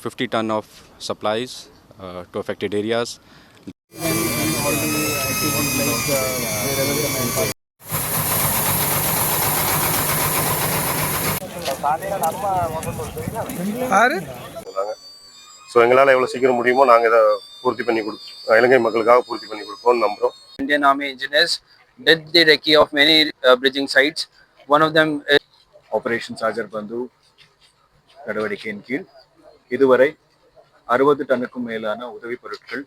50 ton of supplies uh, to affected areas. ஆறு so எங்களால் எவ்வளோ சீக்கிரம் முடியுமோ நாங்கள் இதை பூர்த்தி பண்ணி கொடுப்போம் இலங்கை மக்களுக்காக பூர்த்தி பண்ணி கொடுப்போம்னு நம்புகிறோம் Indian Army engineers did the recce of many uh, bridging sites. One of them is operation charger பந்து நடவடிக்கையின் கீழ் இதுவரை அறுபது டன்னுக்கும் மேலான உதவிப் பொருட்கள்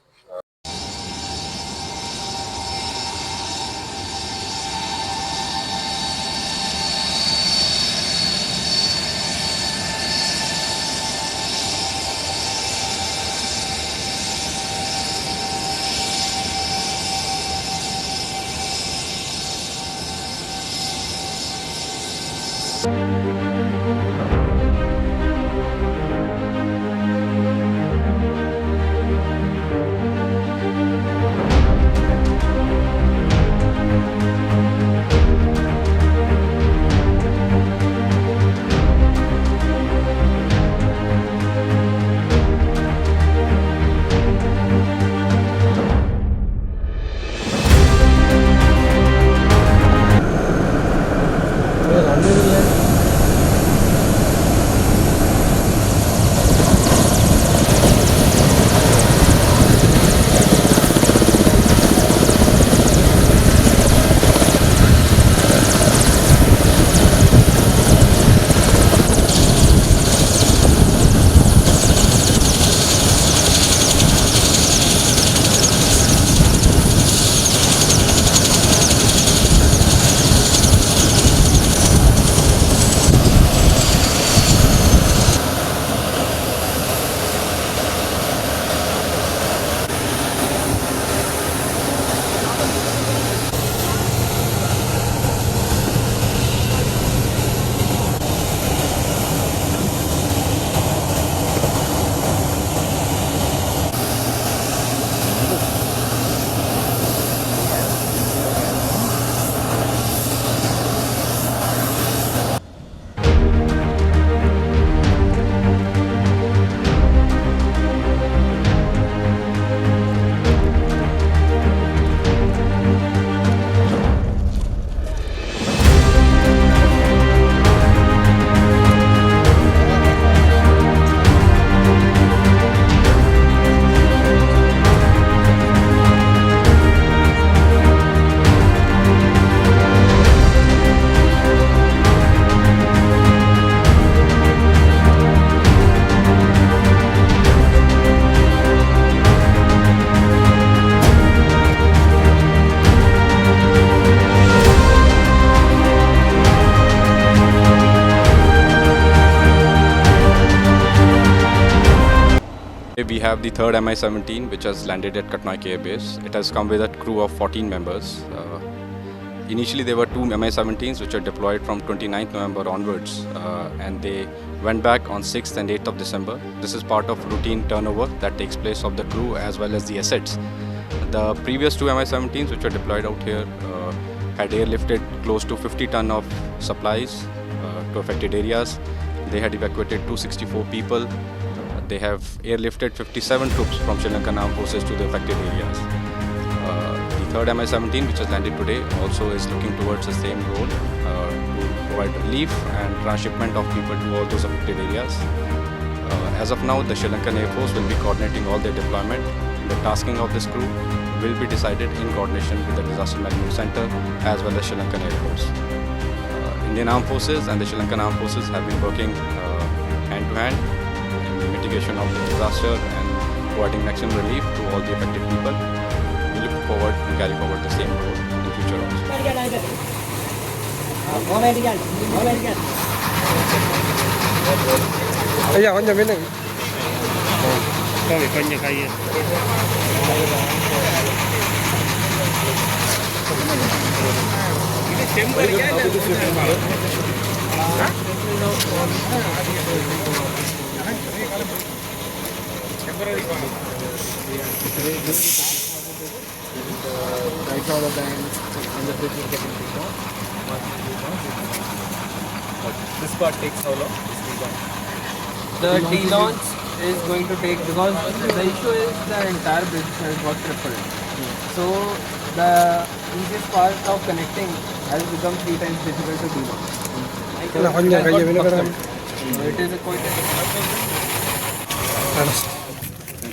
We have the third Mi-17 which has landed at Katnoik Air Base. It has come with a crew of 14 members. Uh, initially there were two Mi-17s which were deployed from 29th November onwards uh, and they went back on 6th and 8th of December. This is part of routine turnover that takes place of the crew as well as the assets. The previous two Mi-17s which were deployed out here uh, had airlifted close to 50 ton of supplies uh, to affected areas. They had evacuated 264 people. They have airlifted 57 troops from Sri Lankan Armed Forces to the affected areas. Uh, the third Mi-17, which has landed today, also is looking towards the same goal uh, to provide relief and transshipment of people to all those affected areas. Uh, as of now, the Sri Lankan Air Force will be coordinating all their deployment. The tasking of this crew will be decided in coordination with the Disaster Management Center as well as Sri Lankan Air Force. Uh, Indian Armed Forces and the Sri Lankan Armed Forces have been working hand to hand mitigation of the disaster and providing maximum relief to all the affected people. We look forward to carry forward the same role in future also. ஐயா கொஞ்சம் பின்னுங்க கொஞ்சம் கையை Right now the band and the bridge is getting bigger. this part takes how long? The de-launch is going to take because the issue is the entire bridge has got crippled. So the easiest part of connecting has become three times difficult to do. So it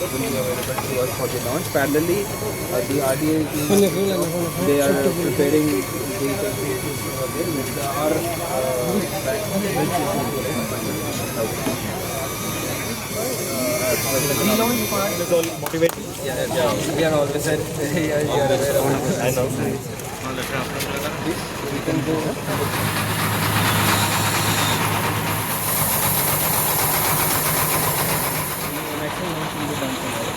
will be available to us for the launch. Parallelly, uh, the RDA they are preparing the with our uh, is all motivating? Yeah, yeah, we are always at, yeah, you are aware of. I know. We can go. Will be tomorrow.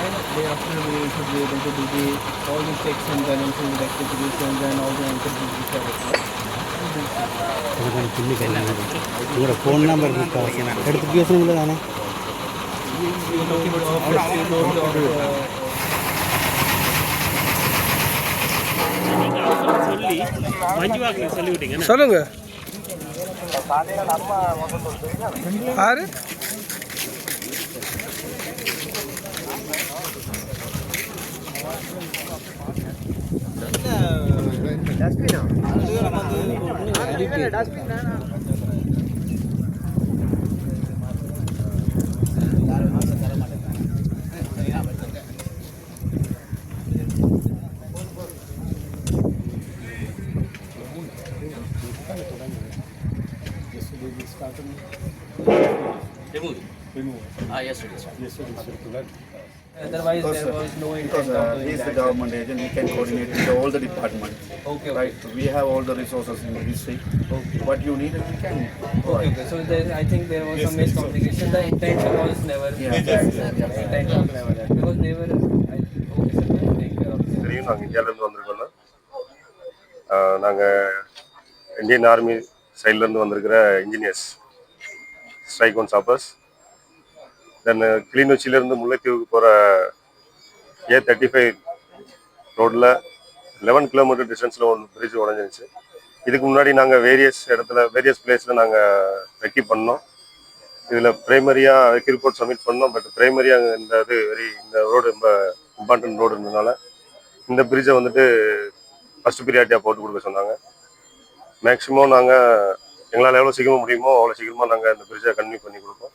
And day after we should be able to do the all the checks and balancing rectifications and all the which are required. உங்களோட phone number எடுத்து பேசணுங்களா தானே We are Remove. Remove. Ah, yesterday. Yesterday. yesterday. சொல்லுங்க ஆறு otherwise there was no Because intent uh, of he doing is the that. government agent, he can coordinate with all the departments. Okay, okay. Right, we have all the resources in the district. What you need, we can Okay, provide. okay. So there, I think there was some miscommunication. The intent was never. Yeah, exactly. Intent was never that because they were. I, okay, sir. I'll take care of this. தெரியும் நாங்கள் இந்தியாவிலேருந்து வந்திருக்கோம்னா நாங்கள் Indian army சைட்லேருந்து வந்திருக்கிற engineers strike one choppers then uh, கிளிநொச்சியிலேருந்து முல்லைத்தீவுக்கு போகிற A thirty five ரோட்டில் லெவன் கிலோமீட்டர் டிஸ்டன்ஸில் ஒன்று பிரிட்ஜ் உடஞ்சிருச்சு. இதுக்கு முன்னாடி நாங்கள் வேரியஸ் இடத்துல வேரியஸ் பிளேஸில் நாங்கள் ரெக்கி பண்ணோம். இதில் ப்ரைமரியாக ரெக்கி ரிப்போர்ட் சப்மிட் பண்ணோம். பட் ப்ரைமரியாக இந்த இது வெரி இந்த ரோடு ரொம்ப இம்பார்ட்டன்ட் ரோடு இருந்ததுனால இந்த பிரிட்ஜை வந்துட்டு ஃபஸ்ட் ப்ரியாரிட்டியாக போட்டு கொடுக்க சொன்னாங்க. மேக்ஸிமம் நாங்கள் எங்களால் எவ்வளோ சீக்கிரமாக முடியுமோ அவ்வளோ சீக்கிரமாக நாங்கள் இந்த பிரிட்ஜை கன்டினியூ பண்ணி கொடுப்போம்.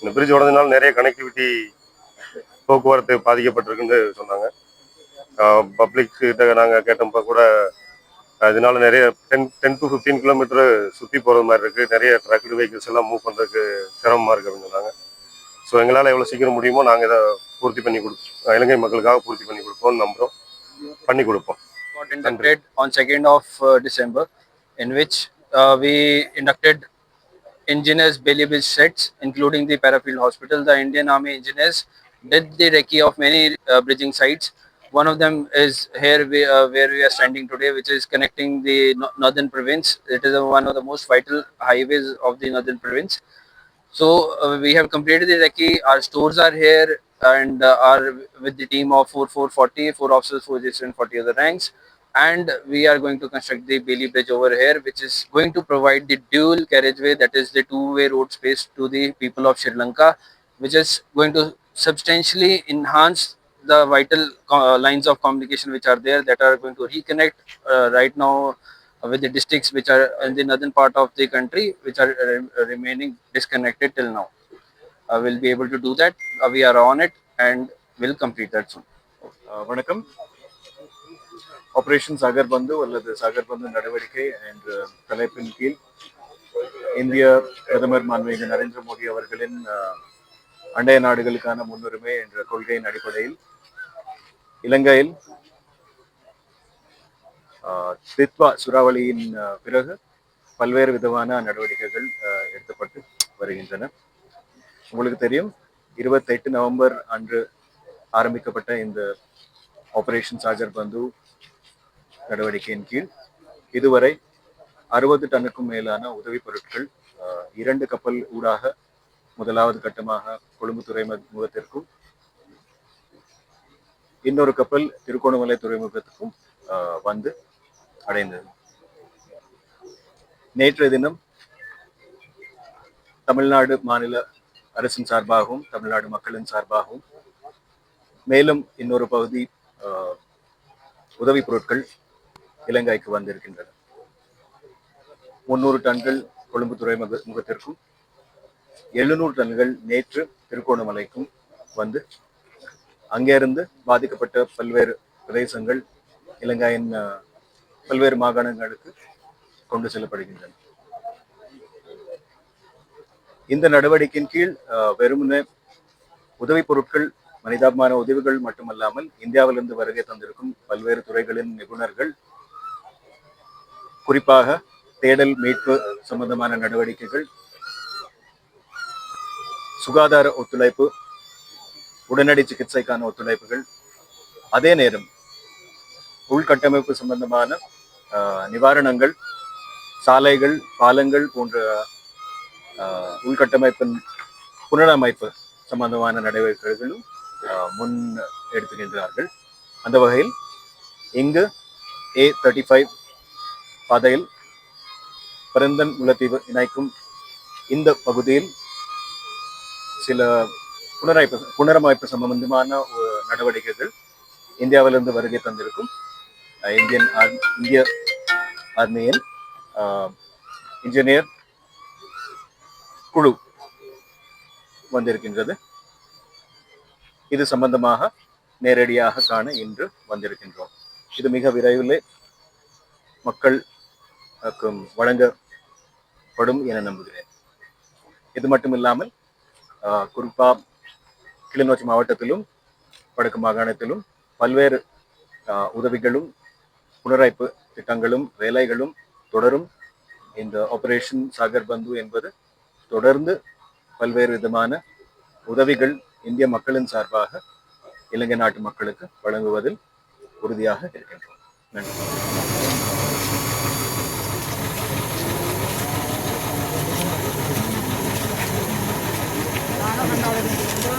இந்த பிரிட்ஜ் உடஞ்சனால நிறைய கனெக்டிவிட்டி போக்குவரத்து பாதிக்கப்பட்டிருக்குன்னு சொன்னாங்க. பப்ளிக் கிட்ட நாங்கள் கேட்டப்போ கூட அதனால நிறைய ten ten to fifteen kilometre சுற்றி போகிறது மாதிரி இருக்குது நிறைய ட்ரக்டு வெஹிக்கிள்ஸ் எல்லாம் மூவ் பண்ணுறதுக்கு சிரமமாக இருக்குது அப்படின்னு சொன்னாங்க. ஸோ எங்களால் எவ்வளோ சீக்கிரம் முடியுமோ நாங்கள் இதை பூர்த்தி பண்ணி கொடுப்போம் இலங்கை மக்களுக்காக பூர்த்தி பண்ணி கொடுப்போம்னு நம்புகிறோம் பண்ணி கொடுப்போம். Got inducted on 2nd of uh, December, in which uh, we inducted engineers Bridge sets, including the Parafield Hospital. The Indian Army engineers did the recce of many uh, bridging sites. One of them is here we, uh, where we are standing today, which is connecting the no- northern province. It is one of the most vital highways of the northern province. So uh, we have completed the recce. Our stores are here and uh, are with the team of 4440, four officers, four Gs and 40 other ranks And we are going to construct the Bailey Bridge over here, which is going to provide the dual carriageway, that is the two-way road space to the people of Sri Lanka, which is going to substantially enhance the vital uh, lines of communication which are there that are going to reconnect uh, right now with the districts which are in the northern part of the country, which are uh, remaining disconnected till now. Uh, we'll be able to do that. Uh, we are on it and will complete that soon. Uh, வணக்கம் operation Sagarbandhu அல்லது சகர்பந்து நடவடிக்கை என்ற தலைப்பின் கீழ் இந்திய பிரதமர் மாண்புமிகு நரேந்திர மோடி அவர்களின் அண்டைய நாடுகளுக்கான முன்னுரிமை என்ற கொள்கையின் அடிப்படையில் இலங்கையில் தித்வா சுறாவளியின் பிறகு பல்வேறு விதமான நடவடிக்கைகள் அஹ், எடுக்கப்பட்டு வருகின்றன. உங்களுக்கு தெரியும் இருபத்தெட்டு நவம்பர் அன்று ஆரம்பிக்கப்பட்ட இந்த ஆபரேஷன் சாஜர் பந்து நடவடிக்கையின் கீழ் இதுவரை அறுபது டன்னுக்கும் மேலான உதவி பொருட்கள் இரண்டு கப்பல் ஊடாக முதலாவது கட்டமாக கொழும்பு துறைமுகத்திற்கும் இன்னொரு கப்பல் திருகோணமலை துறைமுகத்துக்கும் வந்து அடைந்தது. நேற்றைய தினம் தமிழ்நாடு மாநில அரசின் சார்பாகவும் தமிழ்நாடு மக்களின் சார்பாகவும் மேலும் இன்னொரு பகுதி உதவி உதவிப் பொருட்கள் இலங்கைக்கு வந்திருக்கின்றன. முன்னூறு டன்கள் கொழும்பு துறைமுக முகத்திற்கும் எழுநூறு டன்கள் நேற்று திருகோணமலைக்கும் வந்து அங்கேருந்து பாதிக்கப்பட்ட பல்வேறு பிரதேசங்கள் இலங்கையின் பல்வேறு மாகாணங்களுக்கு கொண்டு செல்லப்படுகின்றன. இந்த நடவடிக்கையின் கீழ் வெறுமனே உதவிப் பொருட்கள் மனிதாபிமான உதவிகள் மட்டுமல்லாமல் இந்தியாவிலிருந்து வருகை தந்திருக்கும் பல்வேறு துறைகளின் நிபுணர்கள் குறிப்பாக தேடல் மீட்பு சம்பந்தமான நடவடிக்கைகள் சுகாதார ஒத்துழைப்பு உடனடி சிகிச்சைக்கான ஒத்துழைப்புகள் அதே நேரம் உள்கட்டமைப்பு சம்பந்தமான நிவாரணங்கள் சாலைகள் பாலங்கள் போன்ற ஆஹ், உள்கட்டமைப்பின் புனரமைப்பு சம்பந்தமான நடவடிக்கைகளும் முன் எடுத்துகின்றார்கள். அந்த வகையில் இங்கு ஏ தேர்ட்டி ஃபைவ் பாதையில் பரந்தன் முல்லைத்தீவு இணைக்கும் இந்த பகுதியில் சில புனரமைப்பு புனரமைப்பு சம்பந்தமான நடவடிக்கைகள் இந்தியாவிலிருந்து வருகை தந்திருக்கும் இந்தியன் இந்திய ஆர்மியின் ஆஹ், இன்ஜினியர் குழு வந்திருக்கின்றது. இது சம்பந்தமாக நேரடியாக காண இன்று வந்திருக்கின்றோம். இது மிக விரைவில் மக்கள் வழங்கப்படும் என நம்புகிறேன். இது மட்டும் இல்லாமல் ஆஹ், கிளிநொச்சி மாவட்டத்திலும் வடக்கு மாகாணத்திலும் பல்வேறு உதவிகளும் புனரமைப்பு திட்டங்களும் வேலைகளும் தொடரும். இந்த ஆபரேஷன் சாகர் பந்து என்பது தொடர்ந்து பல்வேறு விதமான உதவிகள் இந்திய மக்களின் சார்பாக இலங்கை நாட்டு மக்களுக்கு வழங்குவதில் உறுதியாக இருக்கின்றோம். நன்றி.